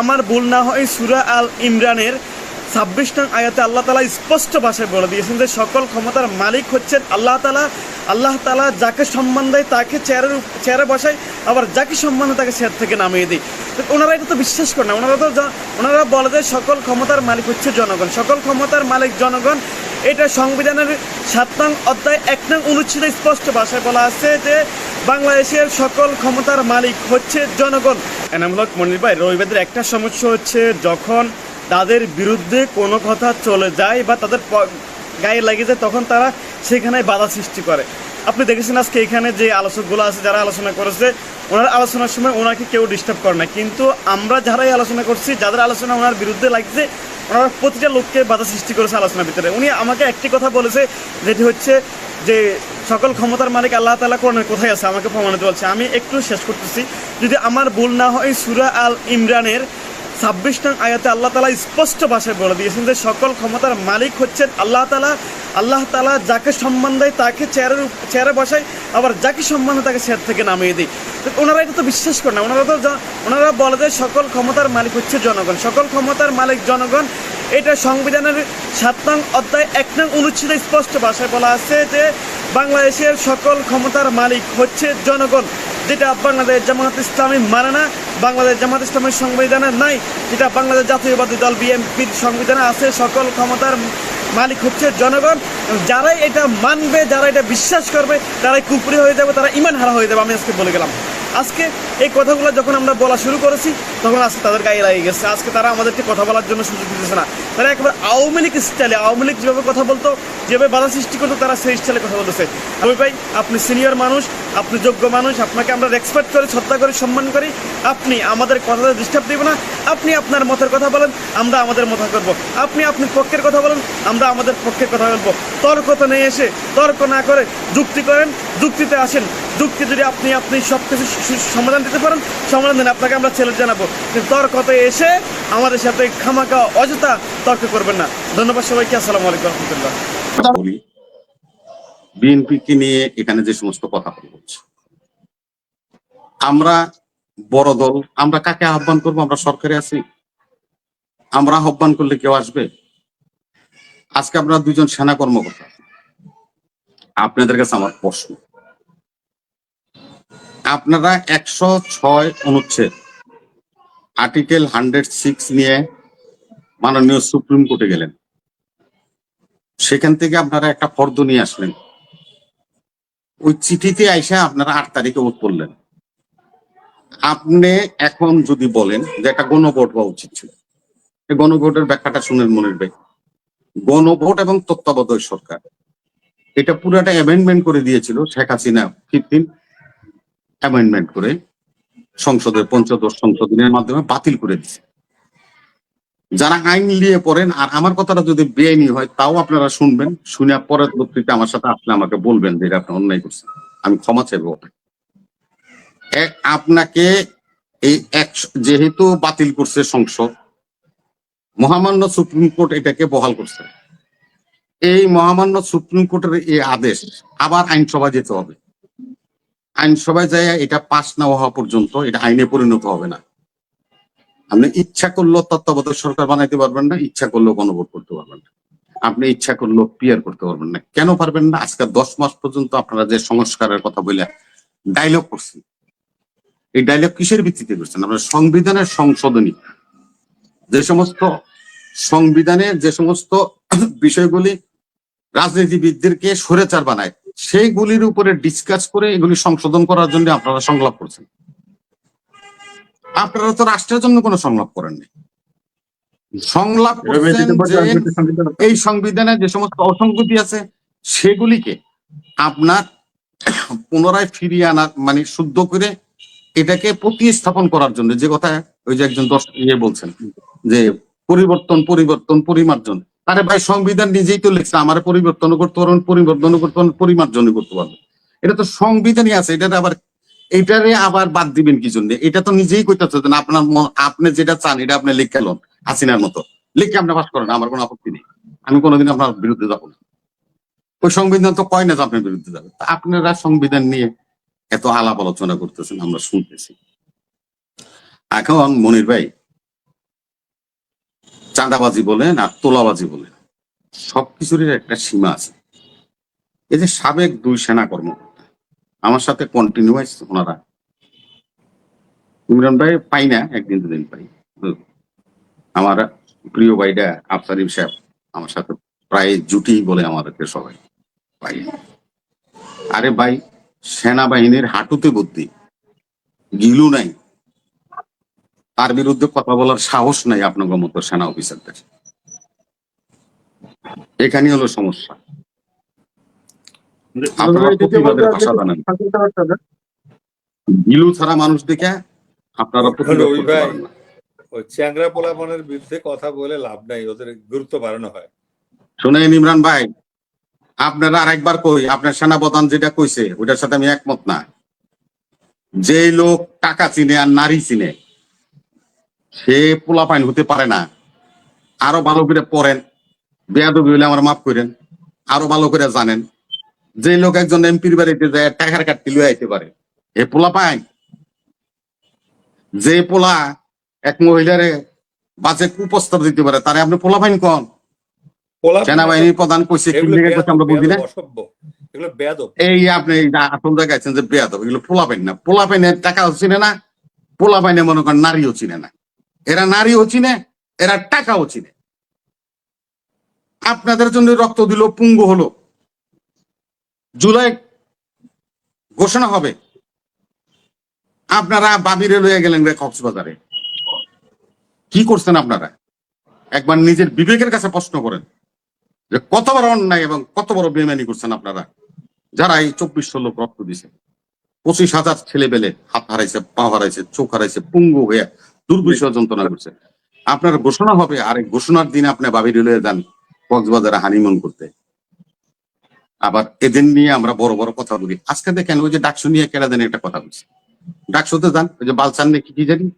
আমার ভুল না হয় সুরা আল ইমরানের ছাব্বিশ নং আয়াতে আল্লাহ তালা স্পষ্ট ভাষায় বলে দিয়েছেন যে সকল ক্ষমতার মালিক হচ্ছেন আল্লাহ তালা। আল্লাহ তালা যাকে সম্মান দেয় তাকে চেয়ারের চেয়ারে বসায়, আবার যাকে সম্মান তাকে চেয়ার থেকে নামিয়ে দেয়। ওনারা এটা তো বিশ্বাস করে না। ওনারা তো ওনারা বলে যে সকল ক্ষমতার মালিক হচ্ছে জনগণ। সকল ক্ষমতার মালিক জনগণ, এটা সংবিধানের সাত নং অধ্যায় এক নং অনুচ্ছেদে স্পষ্ট ভাষায় বলা আছে যে বাংলাদেশের সকল ক্ষমতার মালিক হচ্ছে জনগণ। এনামূলক মনির ভাই রবিবাদের একটা সমস্যা হচ্ছে যখন তাদের বিরুদ্ধে কোনো কথা চলে যায় বা তাদের গায়ে লেগে যায়, তখন তারা সেখানে বাধা সৃষ্টি করে। আপনি দেখেছেন আজকে এখানে যে আলোচকগুলো আছে যারা আলোচনা করেছে, ওনার আলোচনার সময় ওনাকে কেউ ডিস্টার্ব করে না। কিন্তু আমরা যারাই আলোচনা করছি, যাদের আলোচনা ওনার বিরুদ্ধে লাগছে, ওনারা প্রতিটা লোককে বাধা সৃষ্টি করেছে আলোচনার ভিতরে। উনি আমাকে একটি কথা বলেছে, যেটি হচ্ছে যে সকল ক্ষমতার মালিক আল্লাহ তালা কোরআনের কোথায় আছে, আমাকে প্রমাণিত বলছে। আমি একটু শেষ করতেছি। যদি আমার ভুল না হয়, সুরা আল ইমরানের ছাব্বিশ নং আয়াতে আল্লাহ তালা স্পষ্ট ভাষায় বলে দিয়েছেন যে, সকল ক্ষমতার মালিক হচ্ছেন আল্লাহ তালা আল্লাহ তালা যাকে সম্মান দেয়, তাকে চেয়ারের চেয়ারে বসায়, আবার যাকে সম্মান দেয়, তাকে চেয়ার থেকে নামিয়ে দেয়। ওনারা এটা তো বিশ্বাস করে না। ওনারা তো ওনারা বলে যে সকল ক্ষমতার মালিক হচ্ছে জনগণ। সকল ক্ষমতার মালিক জনগণ, এটা সংবিধানের সাত নং অধ্যায় এক নং অনুচ্ছেদে স্পষ্ট ভাষায় বলা আছে যে বাংলাদেশের সকল ক্ষমতার মালিক হচ্ছে জনগণ। যেটা বাংলাদেশ জামাত ইসলামী মানে না। বাংলাদেশ জামাত ইসলামের সংবিধানে নাই। যেটা বাংলাদেশ জাতীয়বাদী দল বিএনপির সংবিধানে আছে, সকল ক্ষমতার মালিক হচ্ছে জনগণ। যারাই এটা মানবে, যারা এটা বিশ্বাস করবে, তারাই কুপুরি হয়ে যাবে, তারা ইমান হারা হয়ে যাবে। আমি আজকে বলে গেলাম। আজকে এই কথাগুলো যখন আমরা বলা শুরু করেছি, তখন আজকে তাদের গায়ে লাগিয়ে গেছে। আজকে তারা আমাদেরকে কথা বলার জন্য সুযোগ দিতেছে না। তারা একবার আওয়ামী লীগ স্টাইলে, আওয়ামী লীগ যেভাবে কথা বলতো, যেভাবে বাধা সৃষ্টি করতো, তারা সেই স্টাইলে কথা বলতেছে। আমি ভাই, আপনি সিনিয়র মানুষ আপনি যোগ্য মানুষ, আপনাকে আমরা রেসপেক্ট করি, শ্রদ্ধা করি, সম্মান করি। আপনি আমাদের কথাতে ডিস্টার্ব দিব না। আপনি আপনার মতের কথা বলেন, আমরা আমাদের মতো করব। আপনি আপনি পক্ষের কথা বলেন, আমরা আমাদের পক্ষের কথা বলব। তর্কতে নেই এসে, তর্ক না করে যুক্তি করেন, যুক্তিতে আসেন। যুক্তি যদি আপনি আপনি সব কিছু সমাধান দিতে পারেন, সমাধান দেন আপনাকে আমরা ছেলে জানাব। কিন্তু তর্কতে এসে আমাদের সাথে খামাকা অযথা তর্ক করবেন না। ধন্যবাদ সবাইকে, আসসালামু আলাইকুম রহমতুল্লাহ। বিএনপিকে নিয়ে এখানে যে সমস্ত কথা বলছে আমরা বড় দল, আমরা কাকে আহ্বান করব? আমরা সরকারে আছি। আমরা আহ্বান করলে কেউ আসবে? আজকে আপনারা দুজন সেনা কর্মকর্তা। আপনাদের কাছে আমার প্রশ্ন। আপনারা একশো ছয় অনুচ্ছেদ, আর্টিকেল হান্ড্রেড সিক্স নিয়ে মাননীয় সুপ্রিম কোর্টে গেলেন। সেখান থেকে আপনারা একটা ফর্দ নিয়ে আসলেন। ওই চিঠিতে আইসা আপনারা আট তারিখে ভোট করলেন। আপনি এখন যদি বলেন যে একটা গণভোট হওয়া উচিত ছিল গণভোটের ব্যাখ্যাটা শুনেন মনির ভাই। গণভোট এবং তত্ত্বাবধায়ক সরকার, এটা পুরাটা অ্যামেন্ডমেন্ট করে দিয়েছিল শেখ হাসিনা ফিফটিন অ্যামেন্ডমেন্ট করে সংসদের পঞ্চদশ সংশোধনের মাধ্যমে বাতিল করে দিছে যারা আইন নিয়ে পড়েন, আর আমার কথাটা যদি বেআইনি হয়, তাও আপনারা শুনবেন। শুনে পরের বক্তৃতা আমার সাথে আসলে আমাকে বলবেন যে আপনি অন্যায় করছেন। আমি ক্ষমা চাইব আপনাকে। এই এক, যেহেতু বাতিল করছে সংসদ, মহামান্য সুপ্রিম কোর্ট এটাকে বহাল করছে। এই মহামান্য সুপ্রিম কোর্টের এই আদেশ আবার আইনসভায় যেতে হবে। আইনসভায় যায় এটা পাশ না হওয়া পর্যন্ত এটা আইনে পরিণত হবে না। আপনি ইচ্ছা করলেও তত্ত্বাবধায়ক সরকার বানাইতে পারবেন না, ইচ্ছা করলেও গণভোট করতে পারবেন না। আপনি ইচ্ছা করলেও পিয়ার করতে পারবেন না। কেন পারবেন না? আজকে দশ মাস পর্যন্ত আপনারা যে সংস্কারের কথা বলে ডায়লগ করছেন। এই ডায়লগ কিসের ভিত্তিতে করছেন? আপনার সংবিধানের সংশোধনী। যে সমস্ত সংবিধানের যে সমস্ত বিষয়গুলি রাজনীতিবিদদেরকে সরেচার বানায়, সেইগুলির উপরে ডিসকাস করে এগুলি সংশোধন করার জন্য আপনারা সংলাপ করছেন। আপনারা তো রাষ্ট্রের জন্য কোনো সংলাপ করেননি সংলাপ এই সংবিধানে যে সমস্ত অসংগতি আছে সেগুলিকে আপনার পুনরায় ফিরিয়ে আনার মানে শুদ্ধ করে এটাকে প্রতিস্থাপন করার জন্য যে কথা ওই যে একজন দর্শক ইয়ে বলছেন যে পরিবর্তন পরিবর্তন পরিমার্জন। আরে ভাই সংবিধান নিজেই তো লিখছে আমার পরিবর্তন করতে পারবেন পরিবর্তন করতে পারবেন পরিমার্জনও করতে পারবেন এটা তো সংবিধানই আছে এটা আবার এটারে আবার বাদ দিবেন কি জন্য? এটা তো নিজেই কইতেছে যে আপনার আপনি যেটা চান, এটা আপনি লিখে লোন, হাসিনার মতো। লিখে আপনি পাস করেন, আমার কোনো আপত্তি নেই। আমি কোনোদিন আপনার বিরুদ্ধে যাব না। ওই সংবিধান তো কয় না যে আপনার বিরুদ্ধে যাবে? আপনারা সংবিধান নিয়ে এত আলাপ আলোচনা করতেছেন, আমরা শুনতেছি। এখন মনির ভাই, চাঁদাবাজি বলেন আর তোলাবাজি বলেন, সবকিছুরই একটা সীমা আছে। এই যে সাবেক দুই সেনা কর্মকর্তা আমার সাথে কন্টিনিউয়াস ওনারা। ইমরান ভাই পাই না, একদিন দুদিন পাই। আমার প্রিয় ভাইটা আফসারিফ সাহেব আমার সাথে প্রায় জুটি বলে আমাদেরকে সবাই। পাই আরে ভাই, সেনাবাহিনীর হাঁটুতে বুদ্ধি। গিলু নাই। তার বিরুদ্ধে কথা বলার সাহস নাই আপনার মতো সেনা অফিসারদের। এখানে হলো সমস্যা। আপনারা প্রতিবাদের ভাষা জানেন। গিলু ছাড়া মানুষ দেখে আপনারা প্রতিবাদ করতে পারেন না। ওই চ্যাংরা পোলাপনের বিরুদ্ধে কথা বলে লাভ নাই ওদের গুরুত্ব বাড়ানো হয়। শুনেন ইমরান ভাই আপনারা আরেকবার কই আপনার সেনাপ্রধান যেটা কইছে ওটার সাথে আমি একমত না। যে লোক টাকা চিনে আর নারী চিনে সে পোলাপাইন হতে পারে না। আরও ভালো করে পড়েন বেয়াদবি হলে আমার মাফ করেন আরও ভালো করে জানেন। যে লোক একজন এমপির বাড়িতে যায় টাকার কাটতে লুয়ে আইতে পারে। এ পোলা পায়? যে পোলা এক মহিলারে বাজে কুপ্রস্তাব দিতে পারে তারে আপনি পোলা পাইন কন? সেনাবাহিনীর প্রধান কইছে আমরা বুঝি না? এই আপনি আসল যে বেয়াদব এগুলো পোলা পাইন না। পোলা পাইনের টাকাও চিনে না পোলা পাইনে মনে করেন নারীও চিনে না। এরা নারীও চিনে এরা টাকাও চিনে। আপনাদের জন্য রক্ত দিল পুঙ্গ হলো। জুলাই ঘোষণা হবে। আপনারা বাবিরে লয়ে গেলেন রে কক্সবাজারে। কি করছেন আপনারা? একবার নিজের বিবেকের কাছে প্রশ্ন করেন যে কত বড় অন্যায় এবং কত বড় বেমানি করছেন আপনারা? যারা এই চব্বিশ লোক রক্ত দিছে, পঁচিশ হাজার ছেলে পেলে হাত হারাইছে, পা হারাইছে, চোখ হারাইছে, পুঙ্গু হয়ে দুর্বিষহ যন্ত্রণা করছে। আপনার ঘোষণা হবে, আর এই ঘোষণার দিনে আপনি বাবি রেলে যান কক্সবাজারে হানিমুন করতে। আবার এদের নিয়ে আমরা বড় বড় কথা বলি। আজকে দেখেন ওই যে ডাকসু নিয়ে কেনা দেন একটা কথা বলছি। ডাকসুতে যান ওই যে বালচান নাকি কি জানি?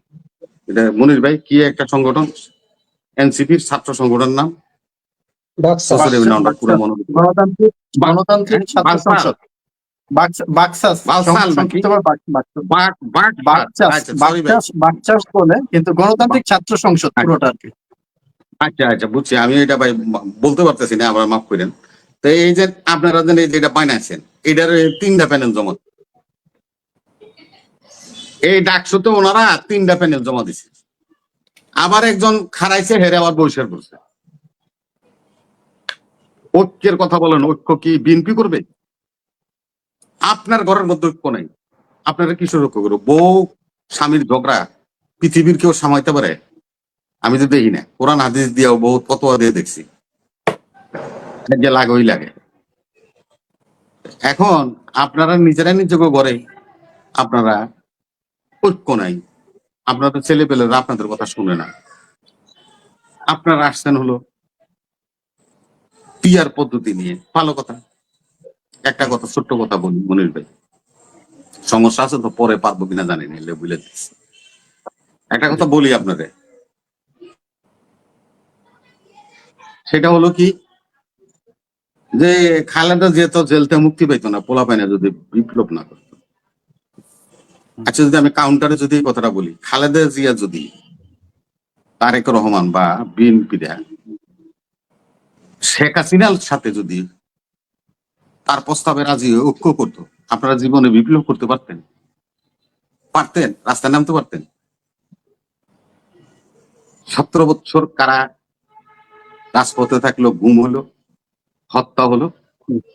এটা মনির ভাই কি একটা সংগঠন? এনসিপির ছাত্র সংগঠন নাম? মনে করি। গণতান্ত্রিক ছাত্র সংসদ। আচ্ছা, কিন্তু গণতান্ত্রিক ছাত্র সংসদ পুরোটা কি। আচ্ছা আচ্ছা বুঝছি। আমি এটা ভাই বলতে পারতেছি না আবার মাফ করেন। এই যে আপনারা যে এই যে এটা বানাইছেন, এটার তিনটা প্যানেল জমা এই ওনারা তিনটা প্যানেল জমা দিছে। আবার একজন খারাইছে হেরে আবার বৈশার করছে। ঐক্যের কথা বলেন, ঐক্য কি বিএনপি করবে? আপনার ঘরের মধ্যে ঐক্য নাই। আপনারা কিশোর ঐক্য করব? বউ, স্বামীর ঝগড়া, পৃথিবীর কেউ সামাইতে পারে? আমি তো দেখি না। কোরআন, হাদিস দিয়েও বহুত ফতোয়া দিয়ে দেখছি। যে লাগে ওই লাগে। এখন আপনারা নিজেরা নিজেকে গড়ে আপনারা ঐক্য নাই। আপনাদের ছেলে পেলেরা আপনাদের কথা শুনে না। আপনারা আসছেন হলো পিয়ার পদ্ধতি নিয়ে। ভালো কথা। একটা কথা, ছোট্ট কথা বলি, মনির ভাই। সমস্যা আছে তো পরে পারব কিনা জানি না বুঝলে একটা কথা বলি আপনাদের। সেটা হলো কি যে খালেদা জিয়া তো জেল মুক্তি পাইতো না, পোলা পাইনা যদি বিপ্লব না করতো। আচ্ছা যদি আমি কাউন্টারে যদি কথাটা বলি, খালেদা জিয়া যদি তারেক রহমান বা বিএনপিরা শেখ হাসিনার সাথে যদি তার প্রস্তাবে রাজি ঐক্য করতো, আপনারা জীবনে বিপ্লব করতে পারতেন? পারতেন? রাস্তায় নামতে পারতেন? সতেরো বছর কারা রাজপথে থাকল, গুম হলো? হত্যা হলো।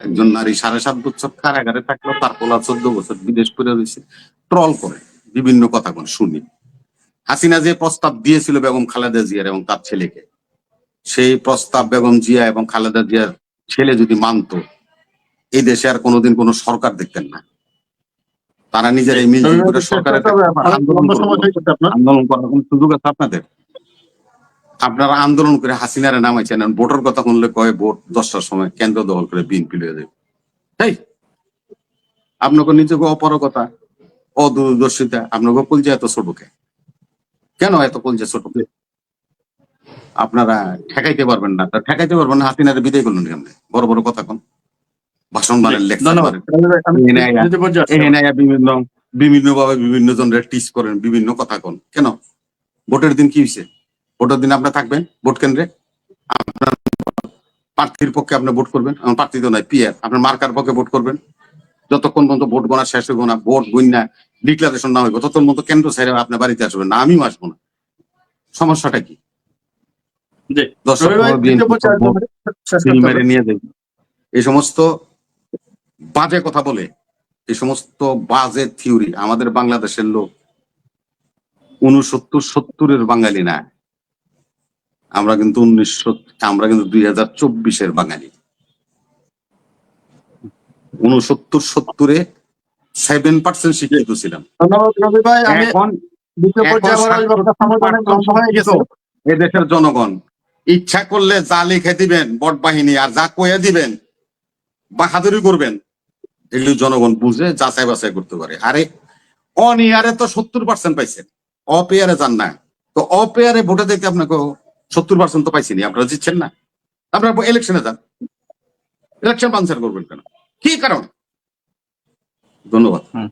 একজন নারী সাড়ে সাত বছর কারাগারে থাকল তার পোলা চোদ্দ বছর বিদেশ করে রয়েছে ট্রল করে বিভিন্ন কথা কোন শুনি। হাসিনা যে প্রস্তাব দিয়েছিল বেগম খালেদা জিয়ার এবং তার ছেলেকে সেই প্রস্তাব বেগম জিয়া এবং খালেদা জিয়ার ছেলে যদি মানতো এই দেশে আর কোনোদিন কোনো সরকার দেখতেন না। তারা নিজের এই মিল সরকারের আন্দোলন আন্দোলন করার কোনো সুযোগ আছে আপনাদের? আপনারা আন্দোলন করে হাসিনারে নামাইছেন ভোটের কথা শুনলে কয় ভোট দশটার সময় কেন্দ্র দখল করে বিএনপি লয়ে যাবে তাই আপনাকে নিজেকে অপারগতা অদূরদর্শিতা আপনাকে কলজা এত ছোটকে কেন এত কলজা ছোট কে? আপনারা ঠেকাইতে পারবেন না। তা ঠেকাইতে পারবেন না হাসিনারে বিদায় করলেন কেমনে? বড় বড় কথা কোন। ভাষণ আসলে- এখানে বিভিন্ন বিভিন্ন ভাবে বিভিন্ন জনের টিচ করেন বিভিন্ন কথা কোন। কেন? ভোটের দিন কি হয়েছে ভোটের দিন আপনার থাকবেন ভোট কেন্দ্রে। আপনার প্রার্থীর পক্ষে আপনি ভোট করবেন। আমার প্রার্থী তো নয় পিয়ার আপনার মার্কার পক্ষে ভোট করবেন। যতক্ষণ পর্যন্ত ভোট গোনা শেষ হইব না ভোট গুন্না ডিক্লারেশন না হইব ততক্ষণ পর্যন্ত কেন্দ্র সাইডে আপনার বাড়িতে আসবেন না। আমিও আসব না। সমস্যাটা কি। নিয়ে এই সমস্ত বাজে কথা বলে এই সমস্ত বাজে থিওরি আমাদের বাংলাদেশের লোক উনসত্তর সত্তরের বাঙালি না। আমরা কিন্তু উনিশশো আমরা কিন্তু দুই হাজার চব্বিশের বাঙালি। উনসত্তর সত্তরে সেভেন পার্সেন্ট শিক্ষিত ছিলাম। হয়ে এদেশের জনগণ ইচ্ছা করলে যা লিখে দিবেন বট বাহিনী আর যা কয়ে দিবেন বাহাদুরি করবেন এগুলি জনগণ বুঝে যাচাই বাছাই করতে পারে। আরে অন ইয়ারে তো সত্তর পার্সেন্ট পাইছেন অপেয়ারে যান না। তো অপেয়ারে ভোটে দেখতে আপনাকে সত্তর পার্সেন্ট তো পাইছিনি আপনারা জিতছেন না। আপনারা ইলেকশনে যান। ইলেকশন পাঞ্চার করবেন কেন? কি কারণ? ধন্যবাদ।